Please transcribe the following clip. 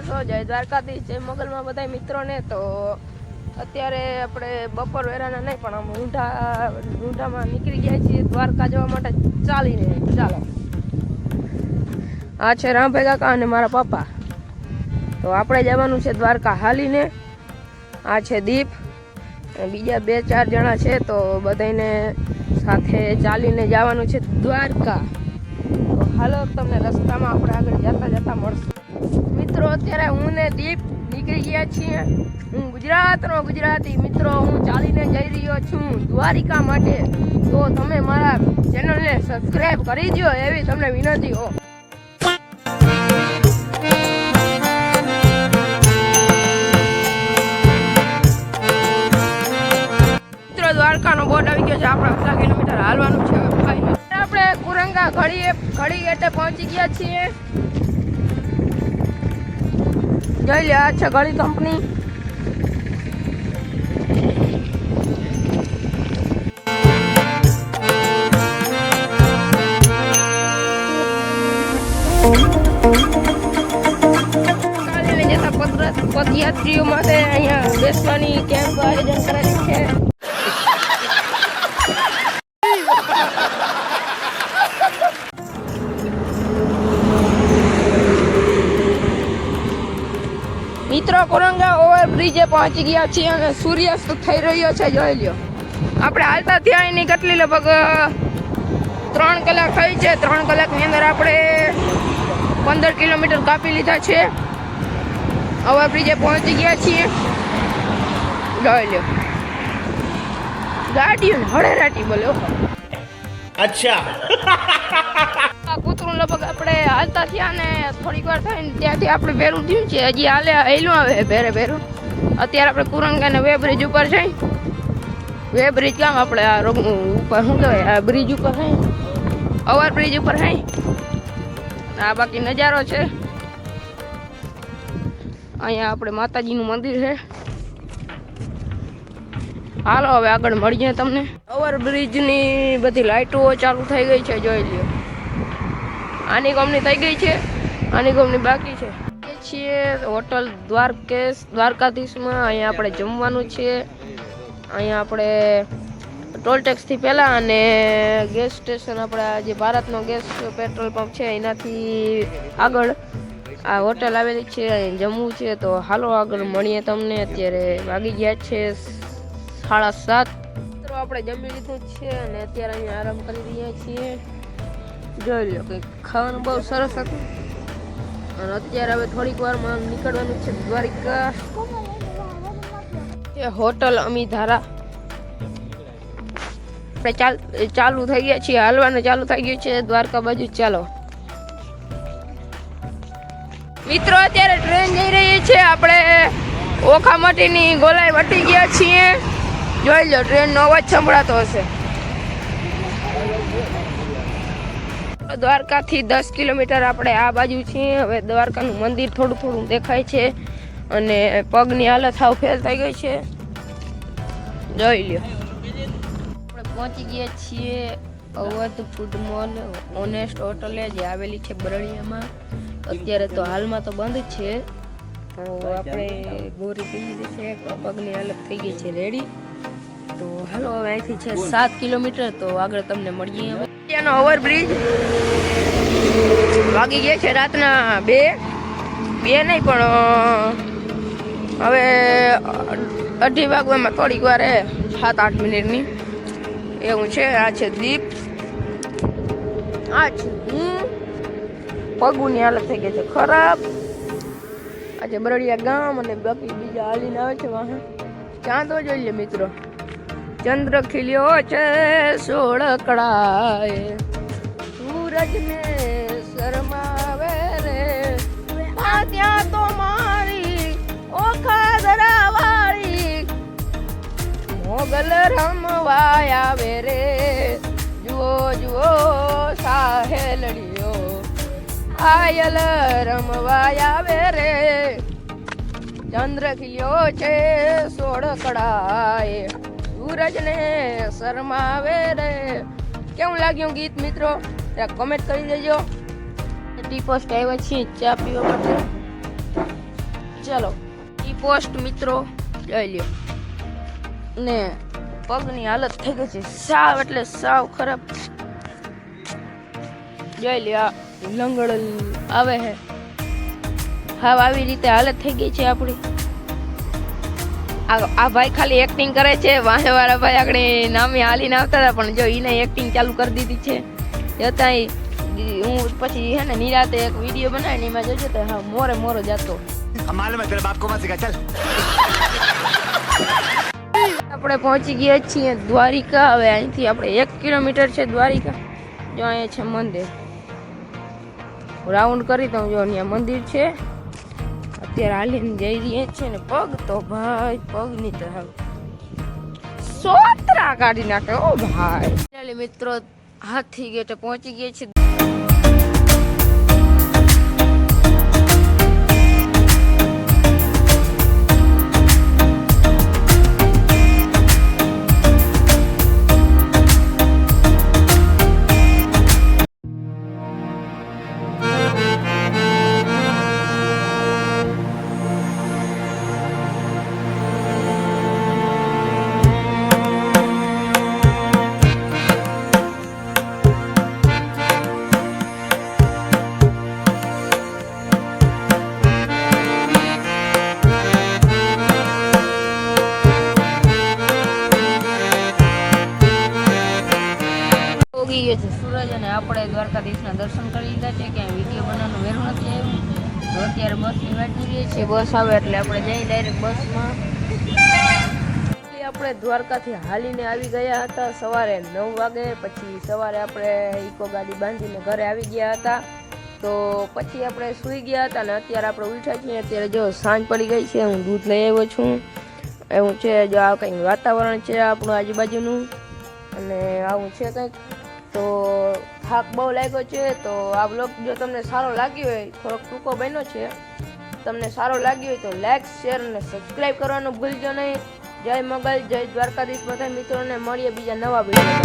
છો જય દ્વારકાધીશ, જય મોગલમાં બધા મિત્રોને. તો અત્યારે આપણે બપોર વેરાના નહીં, પણ આમ ઊંઢા, ઊંઢામાં નીકળી ગયા છીએ. દ્વારકા જવા માટે ચાલીને. ચાલો. આ છે રામભાઈ કાકા અને મારા પપ્પા. તો આપણે જવાનું છે દ્વારકા હાલીને. આ છે દીપ. બીજા બે ચાર જણા છે, તો બધાને સાથે ચાલીને જવાનું છે દ્વારકા. તો હાલો, તમને રસ્તામાં આપણે આગળ જતા જતા મળશું. મિત્રો, અત્યારે હું ને દીપ નીકળી ગયા છીએ. હું ગુજરાતનો ગુજરાતી મિત્રો, હું ચાલીને જઈ રહ્યો છું દ્વારિકા માટે. તો તમે મારા ચેનલને સબસ્ક્રાઈબ કરી દો એવી તમને વિનંતી. હો દ્વારકાનો બોર્ડ આવી ગયો છે. આપણે અડધા કિલોમીટર હાલવાનું છે. આપણે કુરંગા ઘડીએ ઘડી ગેટે પહોંચી ગયા છીએ. જોઈ લે આ છે ઘડી કંપની પદયાત્રીઓ માટે અહીંયા બેસવાની કેમ્પ આયોજન કરેલી છે. બીજે પહોંચી ગયા છીએ અને સૂર્યાસ્ત થઈ રહ્યો છે જોઈ લ્યો. આપણે હાલતા ત્યાં એની કેટલી લગભગ ત્રણ કલાક થઈ છે. ત્રણ કલાકની અંદર આપણે પંદર કિલોમીટર કાપી લીધા છે. હવે બ્રિજે પહોંચી ગયા છીએ જોઈ લ્યો. ગાડીઓને હળેરાટી બોલ્યો અચ્છા. કૂતરું લગભગ આપણે હાલતા થયા ને થોડીક વાર થાય ને ત્યાંથી આપણે ભેરું થયું છે. હજી હાલે હેલું આવે ભેરે ભેરું. અત્યારે આપણે કુરંગા ને વે બ્રિજ ઉપર છે. વે બ્રિજ કામ આપણે આ ઉપર શું કહેવાય? આ બ્રિજ ઉપર છે. ઓવર બ્રિજ ઉપર છે. આ બાકી નજારો છે. અહીંયા આપણે માતાજીનું મંદિર છે. હાલો, હવે આગળ મળીએ તમને. ઓવર બ્રિજની બધી લાઇટો ચાલુ થઈ ગઈ છે, જોઈ લ્યો. આની કંપની થઈ ગઈ છે. આની કંપની બાકી છે. છીએ. હોટલ દ્વારકેશ, દ્વારકાધીશમાં અહીંયા આપણે જમવાનું છે. અહીંયા આપણે ટોલ ટેક્સથી પહેલાં અને ગેસ સ્ટેશન આપણા જે ભારતનો ગેસ પેટ્રોલ પંપ છે, એનાથી આગળ આ હોટલ આવેલી છે, અહીં જમવું છે. તો હાલો આગળ મળીએ તમને. અત્યારે વાગી ગયા છે સાડા સાત. આપણે જમી લીધું છે અને અત્યારે અહીંયા આરામ કરી રહ્યા છીએ. જોઈ લો કંઈક ખાવાનું બહુ સરસ હતું. અને અત્યારે હવે થોડીક વારમાં નીકળવાનું છે દ્વારિકા. એ હોટલ અમીધારા. આપણે ચાલ ચાલુ થઈ ગયા છીએ, હાલવાનું ચાલુ થઈ ગયું છે, દ્વારકા બાજુ ચાલો. મિત્રો, અત્યારે ટ્રેન જઈ રહી છે, આપણે ઓખામટીની ગોલાઈ વટી ગયા છીએ. જોઈ લો, ટ્રેનનો અવાજ સંભળાતો હશે. દ્વારકાથી દસ કિલોમીટર આપણે આ બાજુ છીએ. હવે દ્વારકાનું મંદિર થોડું થોડું દેખાય છે અને પગની હાલત સાવ ફેલ થઈ ગઈ છે. જોઈ લ્યો. આપણે પહોંચી ગયા છીએ અવધ ફૂડ મોલ ઓનેસ્ટ હોટલે જે આવેલી છે બરડિયામાં અત્યારે તો હાલમાં તો બંધ છે. તો આપણે ગોરી પી લીધી છે પગની હાલત થઈ ગઈ છે રેડી તો હાલો, હવે અહીંથી છે સાત કિલોમીટર. તો આગળ તમને મળીએ હવે. ત્યાંનો ઓવરબ્રિજ વાગી ગયા છે રાતના બે. બે નહીં, પણ હવે, અઢી વાગવામાં થોડીક વારે સાત આઠ મિનિટની. એવું છે, આ છે દીપ. આ છે હું. પગુની હાલત થઈ ગઈ છે ખરાબ. આજે બરડિયા ગામ અને બાકી બીજા હાલીને આવે છે વાહન. ચાંદો જોઈ લે મિત્રો? ચંદ્ર ખીલ્યો છે સોળ કળાએ. સૂરજ ને શરમાવે રે. આ ત્યાં તો મારી ઓખા ધરાવાળી મોગલ રમવા આવે રે. જુઓ જુઓ સાહેલડીઓ આયલ રમવા આવે રે. ચંદ્ર ખીલ્યો છે સોળ કળાએ. સૂરજ ને શરમાવે રે. કેવું લાગ્યું ગીત મિત્રો? કમેન્ટ કરી દેજો. ટી પોસ્ટ આવ્યા છીએ ચા પીવા માટે. ચાલો. ઈ પોસ્ટ મિત્રો લઈ લ્યો. ને પગની હાલત થઈ ગઈ છે. સાવ એટલે સાવ ખરાબ. જોઈ લ્યો આ લંગડ આવે છે હાવ આવી રીતે હાલત થઈ ગઈ છે આપણી. આ ભાઈ ખાલી એક્ટિંગ કરે છે. વાંહેવાળા ભાઈ આગળ નામે હાલીને આવતા હતા પણ જો એને એક્ટિંગ ચાલુ કરી દીધી છે. છતાંય હું પછી હે ને નિરાતે એક વીડિયો બનાવીને એમાં જોજો તો હા મોરે મોરો જતો. માલુમ આપણે પહોંચી ગયા છીએ દ્વારિકા. હવે અહીંથી આપણે એક કિલોમીટર છે દ્વારિકા. જો અહીંયા છે મંદિર. રાઉન્ડ કરી દઉં જો અહીંયા મંદિર છે. અત્યારે હાલીને જઈ રહીએ છીએ ને પગ તો ભાઈ, પગની તો સોતરા કાઢી નાખે, ઓ ભાઈ. મિત્રો, હાથી ગેટે પહોંચી ગયા છે છે અને આપણે દ્વારકાધીશના દર્શન કરી લીધા છે, ક્યાંય વીડિયો બનાવવાનું વહેલું નથી આવ્યું. તો અત્યારે બસની વાટ જોઈએ છીએ. બસ આવે એટલે આપણે જઈ ડાયરેક્ટ બસમાં. આપણે દ્વારકાથી હાલીને આવી ગયા હતા સવારે નવ વાગે, પછી સવારે આપણે ઇકો ગાડી બાંધીને ઘરે આવી ગયા હતા. તો પછી આપણે સૂઈ ગયા હતા અને અત્યારે આપણે ઉઠ્યા છીએ. અત્યારે જો સાંજ પડી ગઈ છે, હું દૂધ લઈ આવ્યો છું. એવું છે, જો આ કંઈક વાતાવરણ છે આપણું આજુબાજુનું. અને આવું છે કંઈક. તો થાક બહુ લાગ્યો છે, તો આ બ્લોગ જો તમને સારો લાગ્યો હોય, થોડોક ટૂંકો બન્યો છે, તમને સારો લાગ્યો હોય તો લાઈક શેર અને સબસ્ક્રાઈબ કરવાનું ભૂલજો નહીં. જય મોગલ, જય દ્વારકાધીશ. બધા મિત્રોને મળીએ બીજા નવા વીડિયો